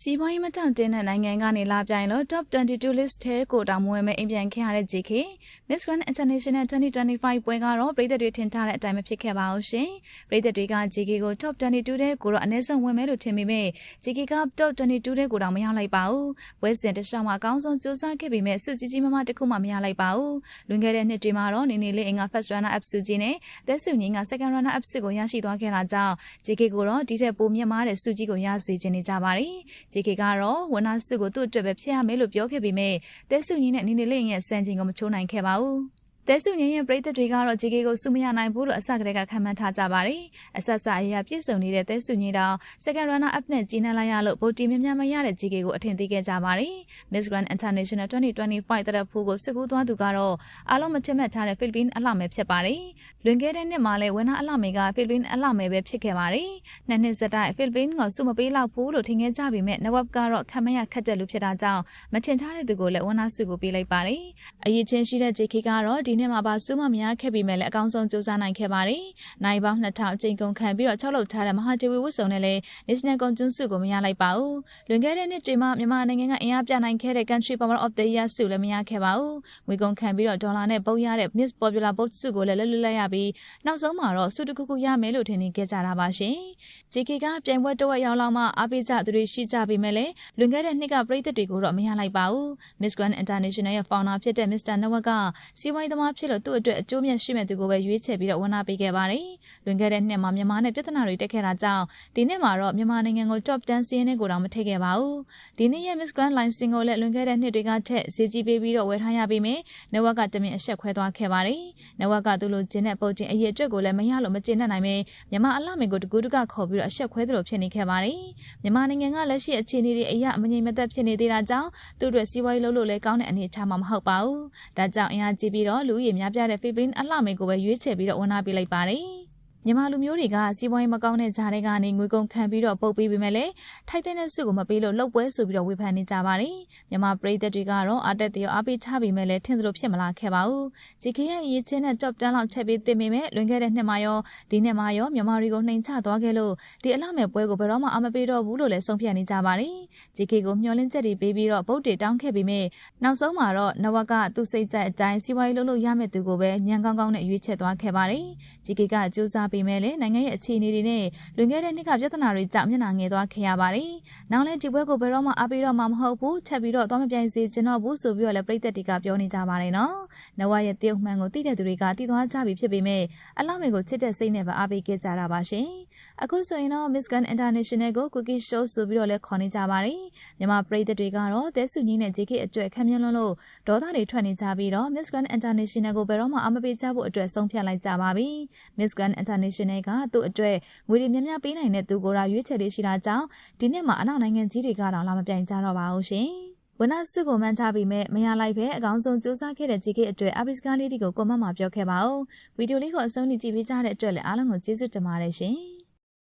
စီးပွားရေးမတောင့်တင်းတဲ့နိုင်ငံကနေလာပြိုင်လို့ Top 22 list ထဲကိုတောင်မဝင်မဲ့အိမ်ပြန်ခဲ့ရတဲ့ JK Miss Grand International 2025ပွဲကတော့ပြည်သက်တွေထင်ထားတဲ့အတိုင်းမဖြစ်ခဲ့ပါဘူးရှင်။ပြည်သက်တွေက JK ကို Top 22ထဲကိုတော့အနည်းဆုံးဝင်မဲ့လို့ထင်ပေမဲ့ JK က Top 22ထဲကိုတောင်မရောက်လိုက်ပါဘူး။ပွဲစဉ်တစ်လျှောက်မှာအကောင်းဆုံးစူးစမ်းခဲ့ပေမဲ့စုကြီးကြီးမမတစ်ခုမှမရလိုက်ပါဘူး။လွန်ခဲ့တဲ့နှစ်တွေမှာတော့နေနေလေးအင်္ဂါ First Runner Up စုကြီးနဲ့သက်စုငင်းက Second Runner Up စုကိုရရှိသွားခဲ့တာကြောင့် JK ကိုတော့ဒီထက်ပိုမြင့်မားတဲ့စုကြီးကိုရစေချင်နေကြပါတယ်။ JK ကတော့ဝန်နာစုကိုသူ့အတွက်ပဲဖြစ်ရမယ်လို့ပြောခဲ့ပေမဲ့တဲစုညီနဲ့နေနေလေးရဲ့စံချိန်ကိုမချိုးနိုင်ခဲ့ပါဘူး။ တဲစုငင်းရဲ့ပြည်သက်တွေကတော့ JK ကိုစုမရနိုင်ဘူးလို့အစကတည်းကခံမှန်းထားကြပါတယ်။အဆက်ဆက်အရာပြည့်စုံနေတဲ့တဲစုငင်းတောင် Second Runner Up နဲ့ကြီးနှံလိုက်ရလို့ဗိုလ်တီမြများမရတဲ့ JK ကိုအထင်သေးခဲ့ကြပါတယ်။ Miss Grand International 2025တရဖူးကိုစစ်ကူးသွားသူကတော့အားလုံးမထင်မှတ်ထားတဲ့ဖိလစ်ပင်းအလှမယ်ဖြစ်ပါတယ်။လွန်ခဲ့တဲ့နှစ်မှာလည်းဝန်နာအလှမယ်ကဖိလစ်ပင်းအလှမယ်ပဲဖြစ်ခဲ့ပါတယ်။နှစ်နှစ်စတိုင်ဖိလစ်ပင်းကစုမပေးလောက်ဘူးလို့ထင်ခဲ့ကြပေမဲ့နဝပ်ကတော့ခံမရခက်တဲ့လူဖြစ်တာကြောင့်မထင်ထားတဲ့သူကိုလည်းဝန်နာစုကိုပေးလိုက်ပါတယ်။အရေးချင်းရှိတဲ့ JK ကတော့ဒီနှစ်မှာပါစုမမရခဲ့ပေမဲ့လည်းအကောင်းဆုံးစူးစမ်းနိုင်ခဲ့ပါတယ်။နိုင်ပေါင်း2000အချိန်ကုန်ခံပြီးတော့ချုပ်လုပ်ထားတဲ့မဟာဒေဝီဝတ်စုံနဲ့လည်း National ကုန်ကျွန်းစုကိုမရလိုက်ပါဘူး။လွန်ခဲ့တဲ့နှစ်တွေမှာမြန်မာနိုင်ငံကအင်အားပြနိုင်ခဲ့တဲ့ Country Power of the Year ဆုလည်းမရခဲ့ပါဘူး။ငွေကုန်ခံပြီးတော့ဒေါ်လာနဲ့ပုံရတဲ့ Miss Popular Vote ဆုကိုလည်းလက်လွတ်လိုက်ရပြီးနောက်ဆုံးမှာတော့ဆုတစ်ခုခုရမယ်လို့ထင်နေခဲ့ကြတာပါရှင်။ JK ကပြိုင်ပွဲတစ်ဝက်ရောက်လောက်မှအားပေးကြသူတွေရှိကြပေမဲ့လည်းလွန်ခဲ့တဲ့နှစ်ကပြည်သက်တွေကိုတော့မရလိုက်ပါဘူး။ Miss Grand International ရဲ့ founder ဖြစ်တဲ့ Mr. Nawak ကစီးပွားရေးသမားဖြစ်လို့သူ့အတွက်အကျိုးမြတ်ရှိမဲ့သူကိုပဲရွေးချယ်ပြီးတော့ဝန်နာပေးခဲ့ပါတယ်။လွန်ခဲ့တဲ့နှစ်မှာမြန်မာနဲ့ပြည်ထနာတွေတက်ခဲ့တာကြောင့်ဒီနှစ်မှာတော့မြန်မာနိုင်ငံကို top 10စီးရင်နဲ့ကိုတော့မထည့်ခဲ့ပါဘူး။ဒီနှစ်ရဲ့ Miss Grand Line စင်ကိုလည်းလွန်ခဲ့တဲ့နှစ်တွေကထက်ဈေးကြီးပေးပြီးတော့ဝယ်ထားရပေမဲ့နဝက်ကတမင်အဆက်ခွဲသွားခဲ့ပါတယ်။နဝက်ကသူ့လိုကျင်းတဲ့ပုံတင်အရေးအတွက်ကိုလည်းမရလို့မကျင်းတတ်နိုင်ပဲမြန်မာအလှမင်ကိုတကူးတကခေါ်ပြီးတော့အဆက်ခွဲသလိုဖြစ်နေခဲ့ပါတယ်။မြန်မာနိုင်ငံကလက်ရှိအခြေအနေတွေအရမငြိမ်မသက်ဖြစ်နေသေးတာကြောင့်သူ့အတွက်စီးပွားရေးလုပ်လို့လည်းကောင်းတဲ့အနေအထားမှာမဟုတ်ပါဘူး။ဒါကြောင့်အင်အားကြီးပြီးတော့လူဦးရေများပြားတဲ့ဖိလစ်ပင်းအလှမင်ကိုပဲရွေးချယ်ပြီးတော့ဝန်နာပေးလိုက်ပါတယ်။ မြန်မာလူမျိုးတွေကစီးပွားရေးမကောင်းတဲ့ဂျားတွေကနေငွေကုန်ခံပြီးတော့ပုတ်ပေးပေမဲ့လည်းထိုက်တဲ့ဆုကိုမပေးလို့လှုပ်ပွဲဆိုပြီးတော့ဝေဖန်နေကြပါတယ်။မြန်မာပြည်သက်တွေကတော့အတက်တရအားပေးထားပေမဲ့လည်းထင်သလိုဖြစ်မလာခဲ့ပါဘူး။ JK ရဲ့အရေးချင်းနဲ့ top 10လောက်ထည့်ပေးတင်ပေမဲ့လွန်ခဲ့တဲ့နှစ်မှာရောဒီနှစ်မှာရောမြန်မာတွေကိုနှိမ်ချသွားခဲ့လို့ဒီအလှမဲ့ပွဲကိုဘယ်တော့မှအမပေးတော့ဘူးလို့လည်းဆုံးဖြတ်နေကြပါတယ်။ JK ကိုမျှော်လင့်ချက်တွေပေးပြီးတော့ဗုဒ္ဓတောင်းခဲ့ပေမဲ့နောက်ဆုံးမှာတော့နဝကသူ့စိတ်ကြိုက်အတိုင်းစီးပွားရေးလုပ်လို့ရမယ့်သူကိုပဲညံကောင်းကောင်းနဲ့ရွေးချယ်သွားခဲ့ပါတယ်။ JK ကစူးစမ်းပေမဲ့လည်းနိုင်ငံရဲ့အခြေအနေတွေနဲ့လွန်ခဲ့တဲ့နှစ်ကပြဿနာတွေကြောင့်မျက်နှာငယ်သွားခဲ့ရပါတယ်။နောက်လည်းဒီပွဲကိုဘယ်တော့မှအားပေးတော့မှမဟုတ်ဘူးထပ်ပြီးတော့သွားမပြိုင်စေချင်တော့ဘူးဆိုပြီးတော့လည်းပြည်သက်တွေကပြောနေကြပါတယ်နော်။နဝရဲ့တရုတ်မှန်ကိုသိတဲ့သူတွေကတည်သွားကြပြီဖြစ်ပေမဲ့အလောက်မေကိုချစ်တဲ့စိတ်နဲ့ပဲအားပေးခဲ့ကြတာပါရှင်။အခုဆိုရင်တော့ Miss Gun International ကို Cookie Show ဆိုပြီးတော့လည်းခေါ်နေကြပါတယ်။မြန်မာပြည်သက်တွေကတော့တဲစုကြီးနဲ့ JK အတွက်ခံမြင်လွန်းလို့ဒေါသတွေထွက်နေကြပြီးတော့ Miss Gun International ကိုဘယ်တော့မှအမပေးကြဖို့အတွက်ဆုံးဖြတ်လိုက်ကြပါပြီ။ Miss Gun International ကသူ့အတွက်ငွေတွေများများပေးနိုင်တဲ့သူကိုယ်တိုင်ရွေးချယ်လေးရှိတာကြောင့်ဒီနှစ်မှာအနောက်နိုင်ငံကြီးတွေကတော့လာမပြိုင်ကြတော့ပါဘူးရှင်။ဝနစုကိုမှန်းချပြီးမဲ့မရလိုက်ပဲအကောင်းဆုံးစူးစမ်းခဲ့တဲ့ JK အတွက်အဘိစကားလေးတွေကိုကွန်မန့်မှာပြောခဲ့ပါဦး။ဗီဒီယိုလေးကိုအဆုံးထိကြည့်ပေးကြတဲ့အတွက်လည်းအားလုံးကိုကျေးဇူးတင်ပါတယ်ရှင်။